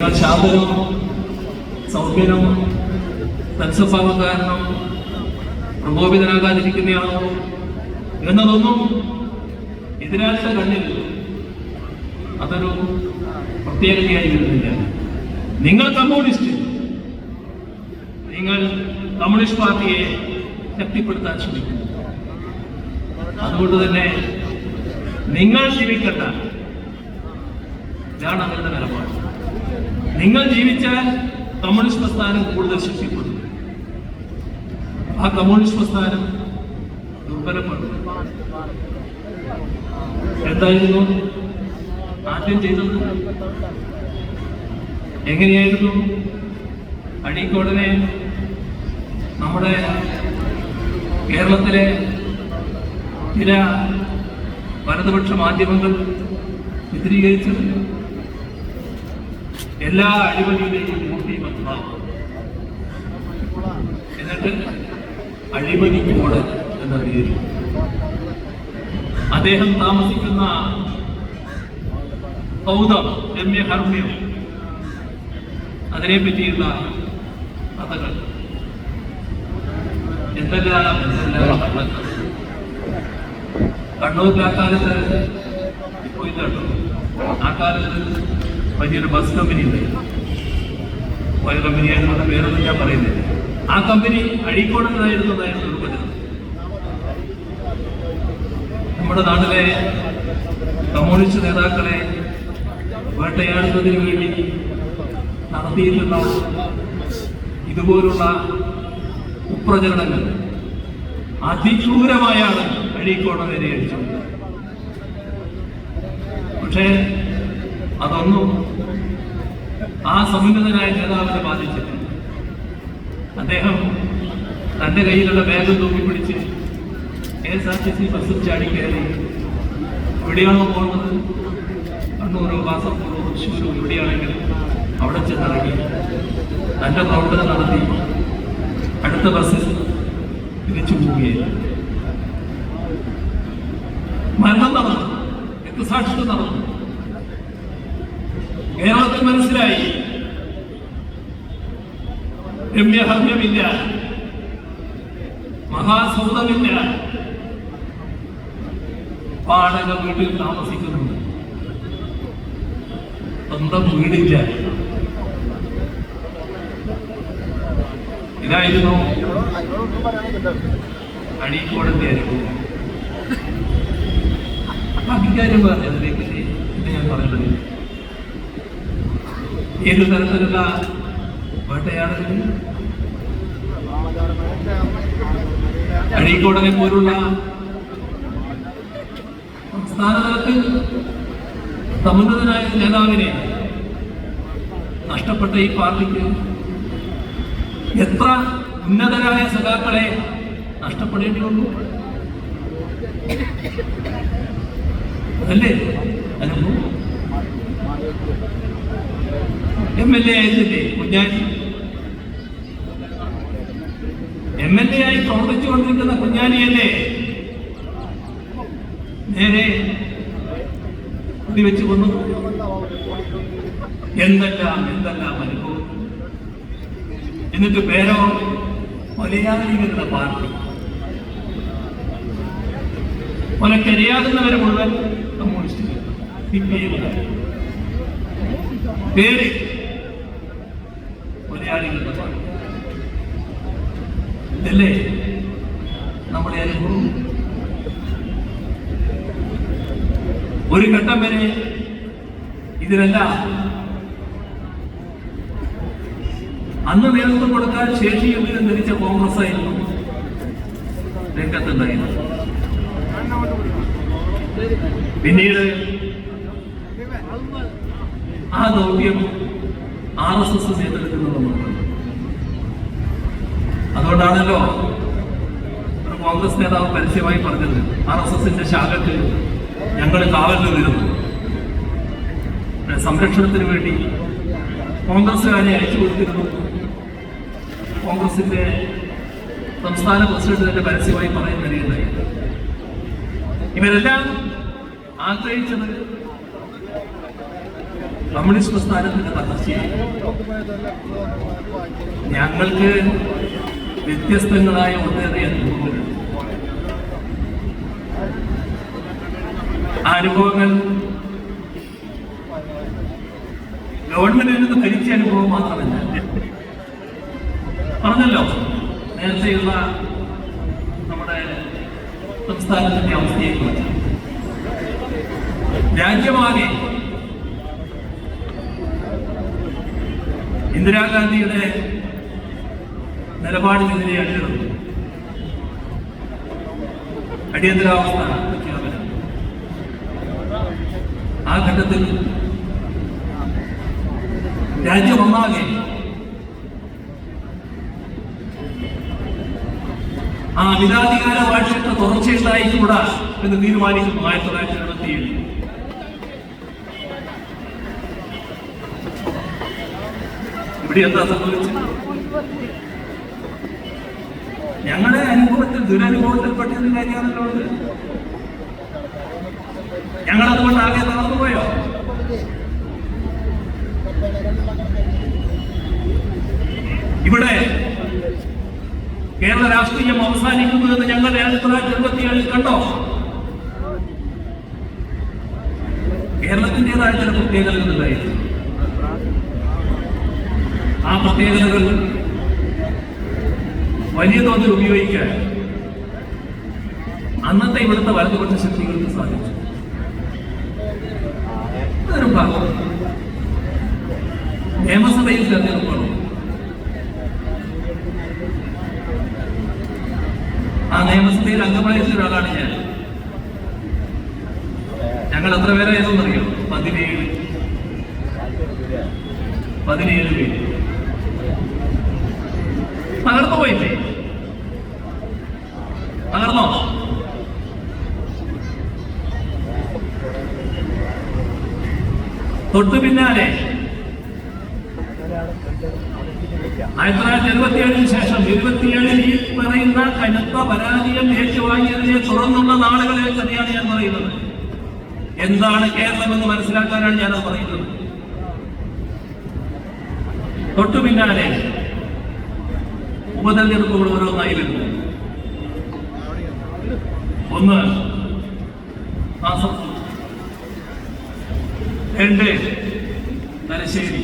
നിങ്ങൾ സൗഖ്യനും സൗമ്യനും കാരണം പ്രകോപിതനാകാതിരിക്കുന്നയാണോ എന്നതൊന്നും എതിരാളിയുടെ കണ്ണിൽ അതൊരു പ്രത്യേകതയായി വരുന്നില്ല. നിങ്ങൾ കമ്മ്യൂണിസ്റ്റ് നിങ്ങൾ കമ്മ്യൂണിസ്റ്റ് പാർട്ടിയെ ശക്തിപ്പെടുത്താൻ ശ്രമിക്കുന്നു. അതുകൊണ്ട് തന്നെ നിങ്ങൾ ജീവിക്കണ്ട ഇതാണ് അവരുടെ നിലപാട്. നിങ്ങൾ ജീവിച്ചാൽ കമ്മ്യൂണിസ്റ്റ് പ്രസ്ഥാനം കൂടുതൽ ശക്തിപ്പെടും. ആ കമ്മ്യൂണിസ്റ്റ് പ്രസ്ഥാനം ദുർബലപ്പെടും. എന്തായിരുന്നു? ആദ്യം ചെയ്തത്? എങ്ങനെയായിരുന്നു? അഴീക്കോടനെ നമ്മുടെ കേരളത്തിലെ ചില വലതുപക്ഷ മാധ്യമങ്ങൾ ചിത്രീകരിച്ചത്? എല്ലാ അഴിമതിയുടെയും മൂർത്തി മന്ത്രാവ് എന്നിട്ട് അഴിമതി കോട് എന്ന പേര് അദ്ദേഹം താമസിക്കുന്ന സൗദം രമ്യ ഹർമ്മ്യം അതിനെ പറ്റിയുള്ള കഥകൾ. എന്തെല്ലാം. കണ്ണൂരിൽ ആ കാലത്ത് പോയി ആ കാലത്ത് വലിയൊരു ബസ് കമ്പനി ഉണ്ട് വലിയ കമ്പനിയായിരുന്നു പേരൊന്നും ഞാൻ പറയുന്നില്ല. ആ കമ്പനി അഴീക്കോടുന്നതായിരുന്നു എന്നായിരുന്നു നിർവചനം നമ്മുടെ നാട്ടിലെ കമ്മ്യൂണിസ്റ്റ് നേതാക്കളെ വേട്ടയാടുന്നതിന് വേണ്ടി നടത്തിയിട്ടുള്ള ഇതുപോലുള്ള കുപ്രചരണങ്ങൾ അതിക്രൂരമായാണ് അഴീക്കോട് നേരെ അടിച്ചത് പക്ഷേ അതൊന്നും ആ സമുന്നതനായ നേതാവിനെ ബാധിച്ചിട്ടില്ല. അദ്ദേഹം തന്റെ കയ്യിലുള്ള ബാഗ് തൂക്കി പിടിച്ച് K S R T C ബസ്സിൽ ചാടി കയറി. എവിടെയാണോ പോകുന്നത്? കണ്ണൂരോ കാസർഗോഡോ തൃശ്ശൂരോ എവിടെയാണെങ്കിലും അവിടെ ചെന്നിറങ്ങി. തന്റെ പ്രവർത്തനം നടത്തി. അടുത്ത ബസ്സിൽ തിരിച്ചു പോവുകയായിരുന്നു. മരണം നടന്നു. രക്തസാക്ഷിത്വം നടന്നു. കേരളത്തിൽ മനസ്സിലായി. രമ്യഹമ്യമില്ല മഹാസൗദമില്ല. വാടക വീട്ടിൽ താമസിക്കുന്നുണ്ട്. സ്വന്തം വീടില്ല. ഇതായിരുന്നു അഴീക്കോടന്റെ അനുഭവം. പറഞ്ഞു അതിലേക്ക് ഞാൻ പറയുന്നത് ഏത് തരത്തിലുള്ള വേട്ടയാടലും അഴീക്കോടനെ പോലുള്ള സംസ്ഥാന തലത്തിൽ സമുന്നതനായ നേതാവിനെ നഷ്ടപ്പെട്ട ഈ പാർട്ടിക്ക് എത്ര ഉന്നതരായ സഖാക്കളെ നഷ്ടപ്പെടേണ്ടി വന്നു അല്ലേ അനുഭവം? എം എൽ എ ആയിരുന്നില്ലേ കുഞ്ഞാലി. എം എൽ എ ആയി പ്രവർത്തിച്ചുകൊണ്ടിരിക്കുന്ന കുഞ്ഞാലിയല്ലേ? നേരെ വെച്ച് വന്നു എന്തെല്ലാം എന്തെല്ലാം അനുഭവം? എന്നിട്ട് പേരോ മലയാളികളുടെ പാർട്ടി. കൊലക്കരിയാകുന്നവരെ മുഴുവൻ കമ്മ്യൂണിസ്റ്റുകൾ. പേര് മലയാളികളുടെ ഇതല്ലേ? നമ്മുടെ അനുഭവം ഒരു ഘട്ടം വരെ ഇതിനെല്ലാം അന്ന് നേതൃത്വം കൊടുക്കാൻ ശേഷിയെങ്കിലും ധരിച്ച കോൺഗ്രസ് ആയിരുന്നു. രംഗത്തുണ്ടായിരുന്നു പിന്നീട് ആ ദൗത്യം ആർ എസ് എസ് നേതൃത്വം അതുകൊണ്ടാണല്ലോ ഒരു കോൺഗ്രസ് നേതാവ് പരസ്യമായി പറഞ്ഞത് ആർ എസ് എസിന്റെ ശാഖക്ക് ഞങ്ങൾ കാവലിൽ വരുന്നു സംരക്ഷണത്തിന് വേണ്ടി കോൺഗ്രസ്സുകാരെ അയച്ചു കൊടുത്തിരുന്നു. കോൺഗ്രസിന്റെ സംസ്ഥാന പ്രസിഡന്റ് തന്നെ പരസ്യമായി പറയുന്നതിനായി ഇവരെല്ലാം ആഗ്രഹിച്ചത് കമ്മ്യൂണിസ്റ്റ് പ്രസ്ഥാനത്തിന്റെ തകർച്ചയായി ഞങ്ങൾക്ക് വ്യത്യസ്തങ്ങളായ ഒന്നേറിയ അനുഭവങ്ങൾ അനുഭവങ്ങൾ. ഗവൺമെന്റിൽ നിന്ന് ഭരിച്ച അനുഭവം മാത്രമല്ല. പറഞ്ഞല്ലോ നേരത്തെയുള്ള നമ്മുടെ സംസ്ഥാനത്തിന്റെ അവസ്ഥയെക്കുറിച്ച്. രാജ്യമാകെ ഇന്ദിരാഗാന്ധിയുടെ നിലപാടിനെതിരെ അണിനിരന്നു. അടിയന്തരാവസ്ഥ പ്രഖ്യാപനം. ആ ഘട്ടത്തിൽ രാജ്യമൊന്നാകെ ആ അമിതാധികാര വാഴ്ച തുടർച്ചയുണ്ടായിക്കൂടാ എന്ന് തീരുമാനിക്കുന്നു ആയിരത്തി തൊള്ളായിരത്തി എഴുപത്തി ഇവിടെ എന്താ സംഭവിച്ചത്? ഞങ്ങളുടെ അനുഭവത്തിൽ ദുരനുഭവത്തിൽ പെട്ടൊരു കാര്യമാണല്ലോ ഇത് ഞങ്ങൾ അതുകൊണ്ട് ആകെ തളർന്നുപോയോ? ഇവിടെ കേരള രാഷ്ട്രീയം അവസാനിക്കുന്നു എന്ന് ഞങ്ങൾ ആയിരത്തി തൊള്ളായിരത്തി എഴുപത്തിയേഴിൽ കണ്ടോ? കേരളത്തിന്റെതായ ചില പ്രത്യേകതകളുണ്ടായിരുന്നു ആ പ്രത്യേകതകൾ വലിയ തോതിൽ ഉപയോഗിക്കാൻ അന്നത്തെ ഇവിടുത്തെ വലതുപക്ഷ ശക്തികൾക്ക് സാധിച്ചു. നിയമസഭയിൽ തെരഞ്ഞെടുപ്പാണ് ആ നിയമസഭയിൽ അംഗമായിട്ടുള്ള ഒരാളാണ് ഞാൻ. ഞങ്ങൾ എത്ര പേരായിരുന്നു അറിയാം പതിനേഴ്. പതിനേഴ് പേര്. തൊട്ടു പിന്നാലെ. ആയിരത്തി തൊള്ളായിരത്തി എഴുപത്തി ഏഴിന് ശേഷം ഇരുപത്തിയേഴിൽ ഈ പറയുന്ന കനത്ത പരാജയം ഏറ്റുവാങ്ങിയതിനെ തുടർന്നുള്ള നാളുകളെ കഥയാണ് ഞാൻ പറയുന്നത്. എന്താണ് കേരളം എന്ന് മനസ്സിലാക്കാനാണ് ഞാനത് പറയുന്നത്. തൊട്ടു പിന്നാലെ ഉപതെരഞ്ഞെടുപ്പുകൾ ഓരോന്നായി വരുന്നു ഒന്ന് കാസർഗോഡ് രണ്ട് തലശ്ശേരി.